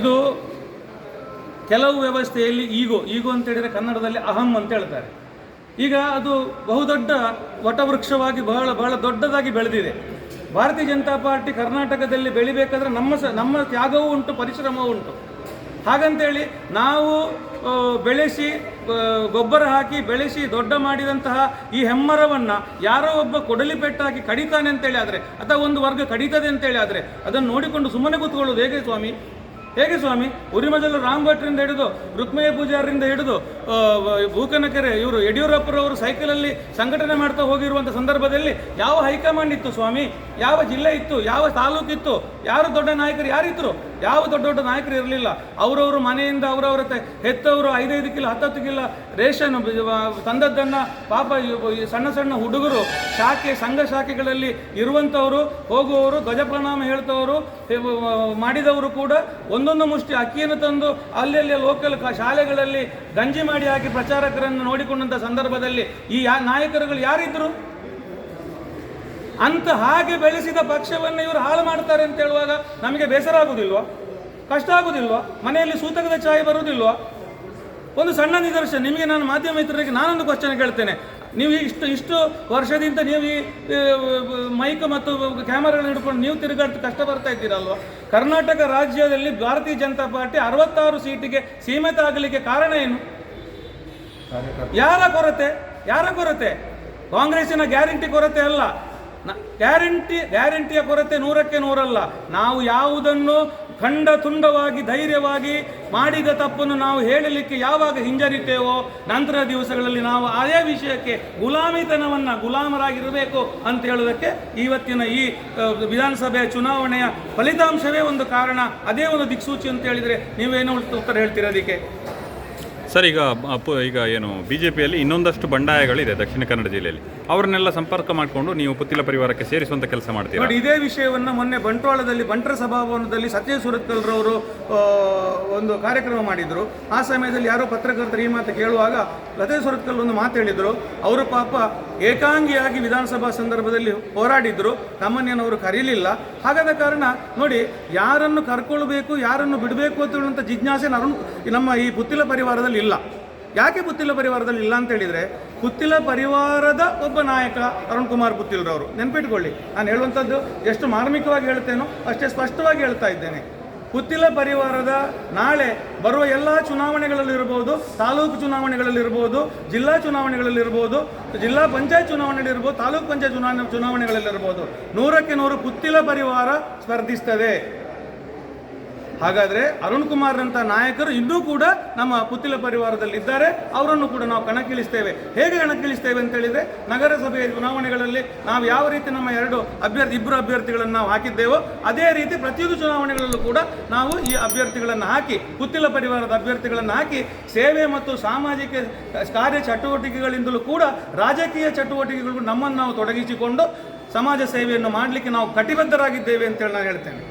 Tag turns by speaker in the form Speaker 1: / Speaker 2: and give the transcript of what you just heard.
Speaker 1: ಇದು ಕೆಲವು ವ್ಯವಸ್ಥೆಯಲ್ಲಿ ಈಗೋ ಈಗೋ ಅಂತ ಹೇಳಿದರೆ ಕನ್ನಡದಲ್ಲಿ ಅಹಂ ಅಂತ ಹೇಳ್ತಾರೆ. ಈಗ ಅದು ಬಹುದೊಡ್ಡ ವಟವೃಕ್ಷವಾಗಿ ಬಹಳ ಬಹಳ ದೊಡ್ಡದಾಗಿ ಬೆಳೆದಿದೆ. ಭಾರತೀಯ ಜನತಾ ಪಾರ್ಟಿ ಕರ್ನಾಟಕದಲ್ಲಿ ಬೆಳಿಬೇಕಾದ್ರೆ ನಮ್ಮ ಸ, ನಮ್ಮ ತ್ಯಾಗವೂ ಉಂಟು, ಪರಿಶ್ರಮವೂ ಉಂಟು. ಹಾಗಂತೇಳಿ ನಾವು ಬೆಳೆಸಿ ಗೊಬ್ಬರ ಹಾಕಿ, ಬೆಳೆಸಿ, ದೊಡ್ಡ ಮಾಡಿದಂತಹ ಈ ಹೆಮ್ಮರವನ್ನು ಯಾರೋ ಒಬ್ಬ ಕೊಡಲಿ ಪೆಟ್ಟಾಗಿ ಕಡಿತಾನೆ ಅಂತೇಳಿ ಆದರೆ, ಅಥವಾ ಒಂದು ವರ್ಗ ಕಡಿತದೆ ಅಂತೇಳಿ ಆದರೆ, ಅದನ್ನು ನೋಡಿಕೊಂಡು ಸುಮ್ಮನೆ ಕೂತ್ಕೊಳ್ಳೋದು ಹೇಗೆ ಸ್ವಾಮಿ? ಹೇಗೆ ಸ್ವಾಮಿ? ಉರಿಮಜಲು ರಾಮ್ ಭಟ್ರಿಂದ ಹಿಡಿದು ರುಕ್ಮಯ್ಯ ಪೂಜಾರಿಂದ ಹಿಡಿದು ಬೂಕನಕೆರೆ, ಇವರು ಯಡಿಯೂರಪ್ಪರವರು ಸೈಕಲಲ್ಲಿ ಸಂಘಟನೆ ಮಾಡ್ತಾ ಹೋಗಿರುವಂಥ ಸಂದರ್ಭದಲ್ಲಿ ಯಾವ ಹೈಕಮಾಂಡ್ ಇತ್ತು ಸ್ವಾಮಿ? ಯಾವ ಜಿಲ್ಲೆ ಇತ್ತು? ಯಾವ ತಾಲೂಕಿತ್ತು ಯಾರು ದೊಡ್ಡ ನಾಯಕರು? ಯಾರಿದ್ರು? ಯಾವ ದೊಡ್ಡ ದೊಡ್ಡ ನಾಯಕರು ಇರಲಿಲ್ಲ. ಅವರವರು ಮನೆಯಿಂದ ಅವರವರ ಹೆತ್ತವರು ಐದೈದು ಕಿಲೋ, ಹತ್ತತ್ತು ಕಿಲೋ ರೇಷನ್ ತಂದದ್ದನ್ನು ಪಾಪ ಸಣ್ಣ ಸಣ್ಣ ಹುಡುಗರು, ಶಾಖೆ, ಸಂಘ ಶಾಖೆಗಳಲ್ಲಿ ಇರುವಂಥವರು ಹೋಗುವವರು ಧ್ವಜ ಪ್ರಣಾಮ ಹೇಳ್ತವರು ಮಾಡಿದವರು ಕೂಡ ಒಂದೊಂದು ಮುಷ್ಟಿ, ಅಕ್ಕಿಯನ್ನು ತಂದು ಅಲ್ಲಲ್ಲಿ ಲೋಕಲ್ ಶಾಲೆಗಳಲ್ಲಿ ಗಂಜಿ ಮಾಡಿ ಹಾಕಿ ಪ್ರಚಾರಕರನ್ನು ನೋಡಿಕೊಂಡಂಥ ಸಂದರ್ಭದಲ್ಲಿ ಈ ನಾಯಕರುಗಳು ಯಾರಿದ್ರು? ಅಂತ ಹಾಗೆ ಬೆಳೆಸಿದ ಪಕ್ಷವನ್ನು ಇವರು ಹಾಳು ಮಾಡ್ತಾರೆ ಅಂತ ಹೇಳುವಾಗ ನಮಗೆ ಬೇಸರ ಆಗುದಿಲ್ವಾ? ಕಷ್ಟ ಆಗುದಿಲ್ವಾ? ಮನೆಯಲ್ಲಿ ಸೂತಕದ ಛಾಯೆ ಬರುವುದಿಲ್ವಾ ಒಂದು ಸಣ್ಣ ನಿದರ್ಶನ. ನಿಮಗೆ ನಾನು ಮಾಧ್ಯಮ ಮಿತ್ರರಿಗೆ ನಾನೊಂದು ಕ್ವಶನ್ ಕೇಳ್ತೇನೆ. ನೀವು ಇಷ್ಟು ಇಷ್ಟು ವರ್ಷದಿಂದ ನೀವು ಈ ಮೈಕ್ ಮತ್ತು ಕ್ಯಾಮರಾಗಳನ್ನ ಹಿಡ್ಕೊಂಡು ನೀವು ತಿರುಗಾಡ್ತು ಕಷ್ಟ ಬರ್ತಾ ಇದ್ದೀರಲ್ವ ಕರ್ನಾಟಕ ರಾಜ್ಯದಲ್ಲಿ ಭಾರತೀಯ ಜನತಾ ಪಾರ್ಟಿ ಅರವತ್ತಾರು ಸೀಟಿಗೆ ಸೀಮಿತ ಆಗಲಿಕ್ಕೆ ಕಾರಣ ಏನು? ಯಾರ ಕೊರತೆ? ಯಾರ ಕೊರತೆ? ಕಾಂಗ್ರೆಸ್ಸಿನ ಗ್ಯಾರಂಟಿ ಕೊರತೆ ಅಲ್ಲ. ಗ್ಯಾರಂಟಿ, ಗ್ಯಾರಂಟಿಯ ಕೊರತೆ ನೂರಕ್ಕೆ ನೂರಲ್ಲ. ನಾವು ಯಾವುದನ್ನು ಖಂಡ ತುಂಡವಾಗಿ ಧೈರ್ಯವಾಗಿ ಮಾಡಿದ ತಪ್ಪನ್ನು ನಾವು ಹೇಳಲಿಕ್ಕೆ ಯಾವಾಗ ಹಿಂಜರಿತೇವೋ, ನಂತರ ದಿವಸಗಳಲ್ಲಿ ನಾವು ಅದೇ ವಿಷಯಕ್ಕೆ ಗುಲಾಮಿತನವನ್ನು ಗುಲಾಮರಾಗಿರಬೇಕು ಅಂತ ಹೇಳೋದಕ್ಕೆ ಇವತ್ತಿನ ಈ ವಿಧಾನಸಭೆಯ ವಿಧಾನಸಭೆ ಚುನಾವಣೆಯ ಫಲಿತಾಂಶವೇ ಒಂದು ಕಾರಣ. ಅದೇ ಒಂದು ದಿಕ್ಸೂಚಿ ಅಂತ ಹೇಳಿದರೆ ನೀವೇನು ಉತ್ತರ ಹೇಳ್ತೀರ ಅದಕ್ಕೆ?
Speaker 2: ಸರ್ ಈಗ ಅಪ್ಪು ಈಗ ಏನು ಬಿ ಜೆ ಪಿಯಲ್ಲಿ ಇನ್ನೊಂದಷ್ಟು ಬಂಡಾಯಗಳಿದೆ ದಕ್ಷಿಣ ಕನ್ನಡ ಜಿಲ್ಲೆಯಲ್ಲಿ. ಅವ್ರನ್ನೆಲ್ಲ ಸಂಪರ್ಕ ಮಾಡಿಕೊಂಡು ನೀವು ಪುತ್ತಿಲ ಪರಿವಾರಕ್ಕೆ ಸೇರಿಸುವಂಥ ಕೆಲಸ ಮಾಡ್ತೀವಿ
Speaker 1: ಬಟ್ ಇದೇ ವಿಷಯವನ್ನ ಮೊನ್ನೆ ಬಂಟ್ವಾಳದಲ್ಲಿ, ಬಂಟ್ರ ಸಭಾಭವನದಲ್ಲಿ ಸತ್ಯ ಸುರತ್ಕಲ್ರವರು ಒಂದು ಕಾರ್ಯಕ್ರಮ ಮಾಡಿದ್ರು. ಆ ಸಮಯದಲ್ಲಿ ಯಾರೋ ಪತ್ರಕರ್ತರು ಈ ಮಾತು ಕೇಳುವಾಗ ಲತೆ ಸುರತ್ಕಲ್ ಒಂದು ಮಾತು ಹೇಳಿದರು. ಅವರು ಪಾಪ ಏಕಾಂಗಿಯಾಗಿ ವಿಧಾನಸಭಾ ಸಂದರ್ಭದಲ್ಲಿ ಹೋರಾಡಿದ್ರು. ನಮ್ಮನ್ನೇನು ಅವರು ಕರೀಲಿಲ್ಲ. ಹಾಗಾದ ಕಾರಣ, ನೋಡಿ, ಯಾರನ್ನು ಕರ್ಕೊಳ್ಬೇಕು, ಯಾರನ್ನು ಬಿಡಬೇಕು ಅಂತ ಜಿಜ್ಞಾಸೆ ನರು- ನಮ್ಮ ಈ ಪುತ್ತಿಲ ಪರಿವಾರದಲ್ಲಿ ಇಲ್ಲ. ಯಾಕೆ ಪುತ್ತಿಲ ಪರಿವಾರದಲ್ಲಿ ಇಲ್ಲ ಅಂತ ಹೇಳಿದರೆ ಪುತ್ತಿಲ ಪರಿವಾರದ ಒಬ್ಬ ನಾಯಕ ಅರುಣ್ ಕುಮಾರ್ ಪುತ್ತಿಲ್ರವರು ನೆನಪಿಟ್ಕೊಳ್ಳಿ, ನಾನು ಹೇಳುವಂಥದ್ದು ಎಷ್ಟು ಮಾರ್ಮಿಕವಾಗಿ ಹೇಳ್ತೇನೋ ಅಷ್ಟೇ ಸ್ಪಷ್ಟವಾಗಿ ಹೇಳ್ತಾ ಇದ್ದೇನೆ. ಪುತ್ತಿಲ ಪರಿವಾರದ ನಾಳೆ ಬರುವ ಎಲ್ಲ ಚುನಾವಣೆಗಳಲ್ಲಿರ್ಬೋದು ತಾಲೂಕು ಚುನಾವಣೆಗಳಲ್ಲಿರ್ಬೋದು ಜಿಲ್ಲಾ ಚುನಾವಣೆಗಳಲ್ಲಿರ್ಬೋದು ಜಿಲ್ಲಾ ಪಂಚಾಯತ್ ಚುನಾವಣೆಗಳಿರ್ಬೋದು ತಾಲೂಕು ಪಂಚಾಯತ್ ಚುನಾವಣೆ ಚುನಾವಣೆಗಳಲ್ಲಿರ್ಬೋದು ನೂರಕ್ಕೆ ನೂರು ಪುತ್ತಿಲ ಪರಿವಾರ ಸ್ಪರ್ಧಿಸ್ತದೆ. ಹಾಗಾದರೆ ಅರುಣ್ ಕುಮಾರ್ನಂಥ ನಾಯಕರು ಇನ್ನೂ ಕೂಡ ನಮ್ಮ ಪುತ್ತಿಲ ಪರಿವಾರದಲ್ಲಿ ಇದ್ದಾರೆ ಅವರನ್ನು ಕೂಡ ನಾವು ಕಣಕ್ಕಿಳಿಸ್ತೇವೆ. ಹೇಗೆ ಕಣಕ್ಕಿಳಿಸ್ತೇವೆ ಅಂತ ಹೇಳಿದರೆ, ನಗರಸಭೆಯ ಚುನಾವಣೆಗಳಲ್ಲಿ ನಾವು ಯಾವ ರೀತಿ ನಮ್ಮ ಎರಡು ಅಭ್ಯರ್ಥಿ ಇಬ್ಬರು ಅಭ್ಯರ್ಥಿಗಳನ್ನು ನಾವು ಹಾಕಿದ್ದೇವೋ, ಅದೇ ರೀತಿ ಪ್ರತಿಯೊಂದು ಚುನಾವಣೆಗಳಲ್ಲೂ ಕೂಡ ನಾವು ಈ ಅಭ್ಯರ್ಥಿಗಳನ್ನು ಹಾಕಿ ಪುತ್ತಿಲ ಪರಿವಾರದ ಅಭ್ಯರ್ಥಿಗಳನ್ನು ಹಾಕಿ, ಸೇವೆ ಮತ್ತು ಸಾಮಾಜಿಕ ಕಾರ್ಯ ಚಟುವಟಿಕೆಗಳಿಂದಲೂ ಕೂಡ ರಾಜಕೀಯ ಚಟುವಟಿಕೆಗಳು ನಮ್ಮನ್ನು ನಾವು ತೊಡಗಿಸಿಕೊಂಡು ಸಮಾಜ ಸೇವೆಯನ್ನು ಮಾಡಲಿಕ್ಕೆ ನಾವು ಕಟಿಬದ್ಧರಾಗಿದ್ದೇವೆ ಅಂತೇಳಿ ನಾನು ಹೇಳ್ತೇನೆ.